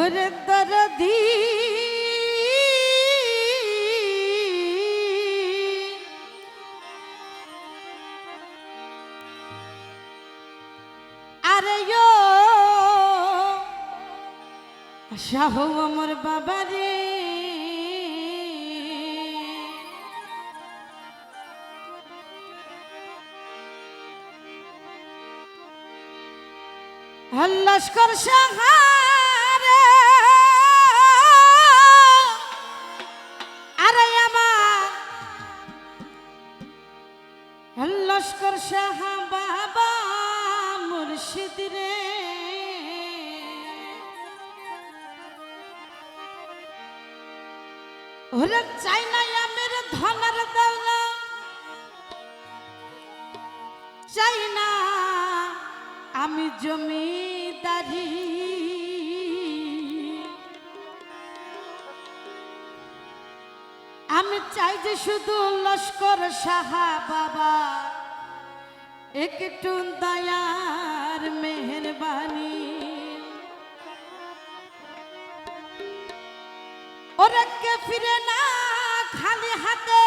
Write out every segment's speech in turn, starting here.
ওরে দরদি। আরে শাহ আমার বাবা রে লস্কর সাহারে লস্কর সাহা বাবা মুর্শিদ রে। ওরে চাই না আমের ধনার চাই না আমি জমিদারি। আমি চাই যে শুধু লস্কর সাহা বাবা একটু দয়ার মেহরবানি। ওরে কে ফিরে না খালি হাতে?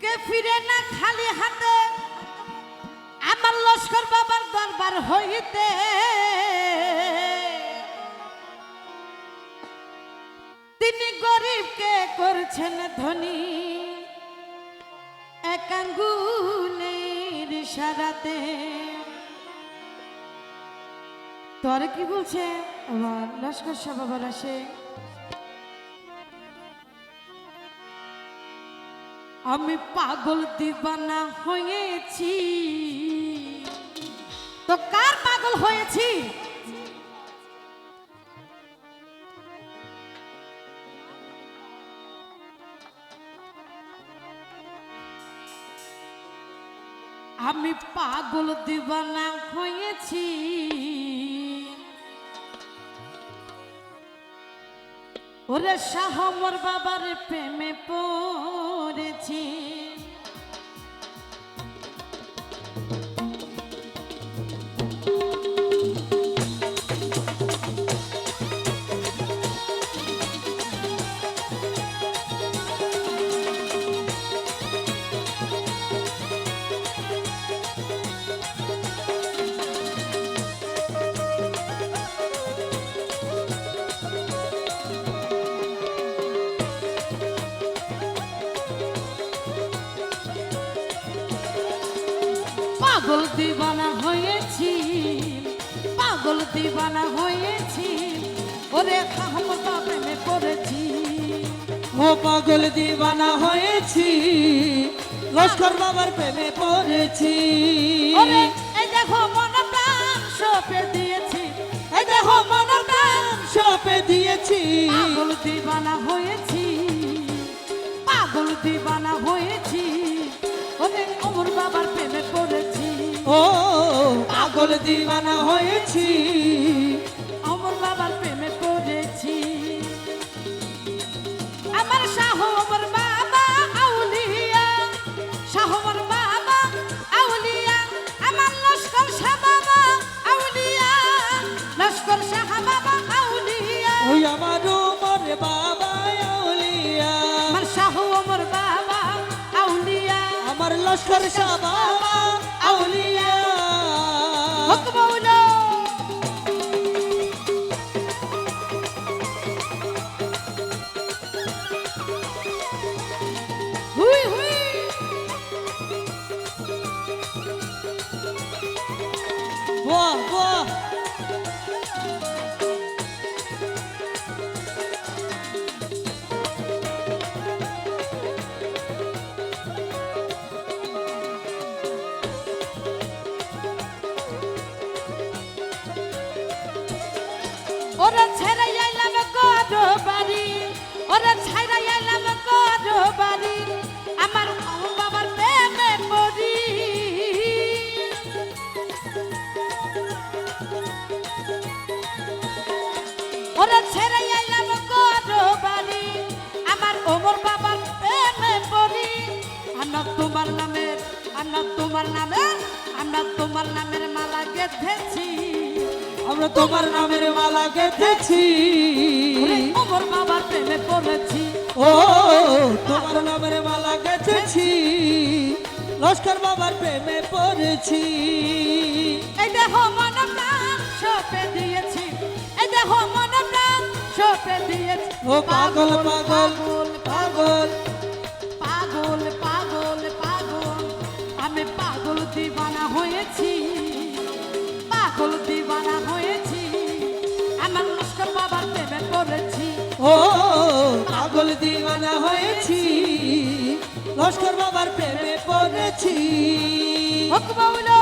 কে ফিরে না খালি হাতে? আমার লস্কর বাবার দরবার হইতে। তিনি গরিবকে করছেন ধনী। একাঙ্গুলের সারাতে। তোর কি বলছে? আমার লস্কর সাহ বাবার আসে। আমি পাগল দিবানা হয়েছি। তো কার পাগল হয়েছি? দিবানা হয়েছি ওরে শাহ মোর বাবার প্রেমে পড়েছি। পাগল দিবানা হয়েছি পাগল দিবানা হয়েছি ওরে খাহমতা প্রেমে পড়েছি ও পাগল দিবানা হয়েছি লস্কর বাবার প্রেমে পড়েছি ওরে এই দেখো মন প্রাণ সপে দিয়েছি এই দেখো মন প্রাণ সপে দিয়েছি। পাগল দিবানা হয়েছি পাগল দিবানা হয়েছি ওরে অমর বাবার পাগল দিবানা হয়েছি। অমর বাবার প্রেমে পড়েছি। আমার শাহ অমর বাবা আউলিয়া। শাহ অমর বাবা আউলিয়া। আমার লস্কর শাহ বাবা আউলিয়া। লস্কর শাহ বাবা আউলিয়া। ওই আমার মোর বাবা আউলিয়া। আমার শাহ অমর বাবা আউলিয়া। আমার লস্কর শাহ বাবা ওরা ছেড়ে আইলাম গরো বাড়ি ওরা ছেড়ে আইলাম গরো বাড়ি আমার বাবার প্রেমে পড়ি। ওরা ছেড়ে আইলাম গরো বাড়ি আমার ওমর বাবার প্রেমে পড়ি। আনা তোমার নামে আনা তোমার নামে আমরা তোমার নামের মালা গেঁথেছি। আমরা তোমার নামের মালা গেঁথেছি। ওমর বাবার প্রেমে পড়েছি। ও তোমার নামের মালা গেঁথেছি। লস্কর বাবার প্রেমে পড়েছি। এই দেহ মন প্রাণ সপে দিয়েছি। এই দেহ মন প্রাণ সপে দিয়েছি। ও পাগল পাগল পাগল। পাগল পাগল পাগল। আমি পাগল দিবানা হয়েছি। পাগল দিবানা ও পাগল দিওয়ানা হয়েছি। লস্কর বাবার প্রেমে পড়েছি। হক হুই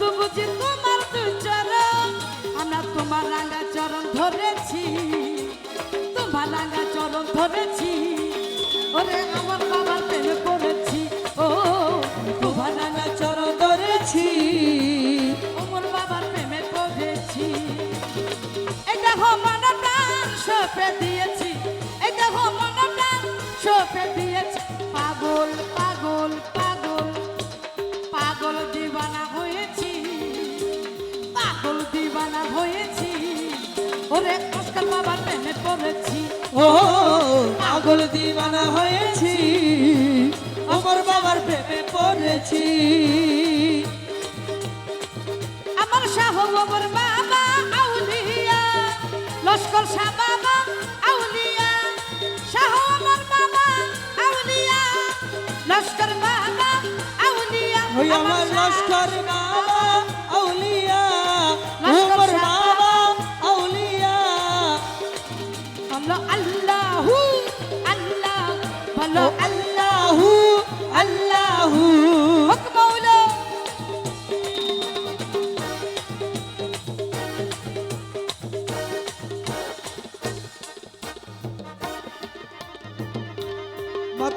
শুধু বুঝি তোমার তুই চলো আমরা তোমার রাঙা চরণ ধরেছি। তোমার রাঙা চরণ ধরেছি। ওরে আমার বাবার প্রেমে পড়েছি ও, তোমার রাঙা চরণ ধরেছি। ওমর বাবার প্রেমে পড়েছি। এই দেখো মন সপে দিয়েছি। এই দেখো মন সপে দিয়েছি। পড়েছি ও পাগল দিওয়ানা হয়েছি আমার বাবার প্রেমে পড়েছি। আমার শাহ বাবার বাবা আউলিয়া লস্কর শাহ বাবা আউলিয়া শাহ আমার বাবা আউলিয়া লস্কর বাবা আউলিয়া আমার লস্কর বাবা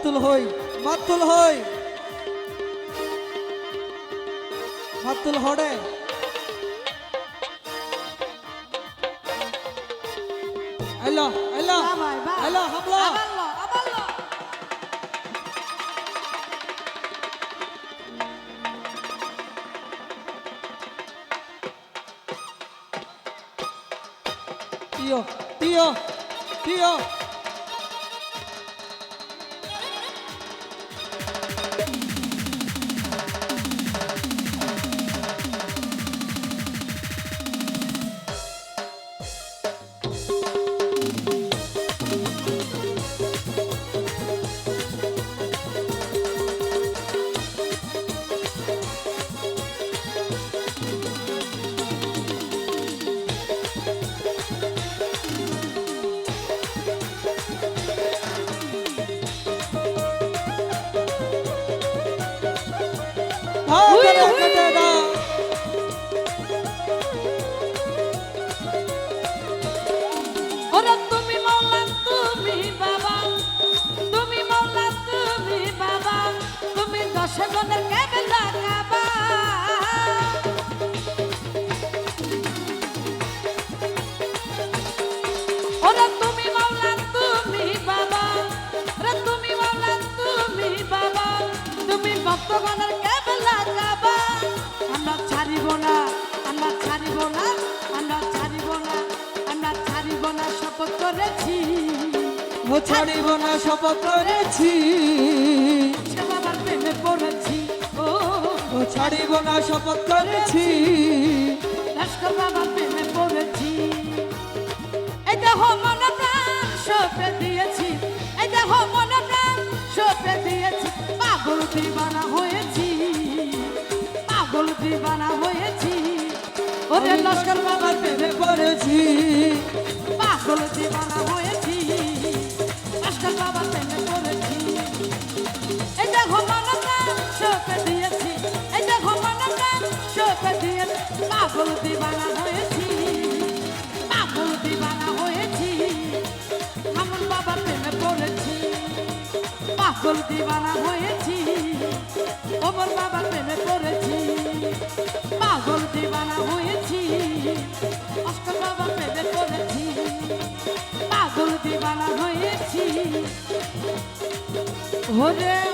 মাতুল হই মাতুল হই। মাতুল হড়ে। ভাই বা আইলো হামলা। tío tío tío ছাড়িব না শপথ করেছি। ছাড়িব না শপথ করেছি। লস্কর বাবার প্রেমে পড়েছি। এই দেহ মন প্রাণ সপে দিয়েছি। এই দেহ মন প্রাণ দিবানা হয়েছি। পাগল দিবানা হয়েছি। ওরে লস্কর বাবার প্রেমে পড়েছি। পাগল দিবানা হয়েছি। লস্কর বাবার প্রেমে পড়েছি। পাগল দিবানা হয়েছি। ওমর বাবার প্রেমে পড়েছি। পাগল দিবানা হয়েছি। অষ্টম বাবার প্রেমে পড়েছি। পাগল দিবানা হয়েছি। ওরে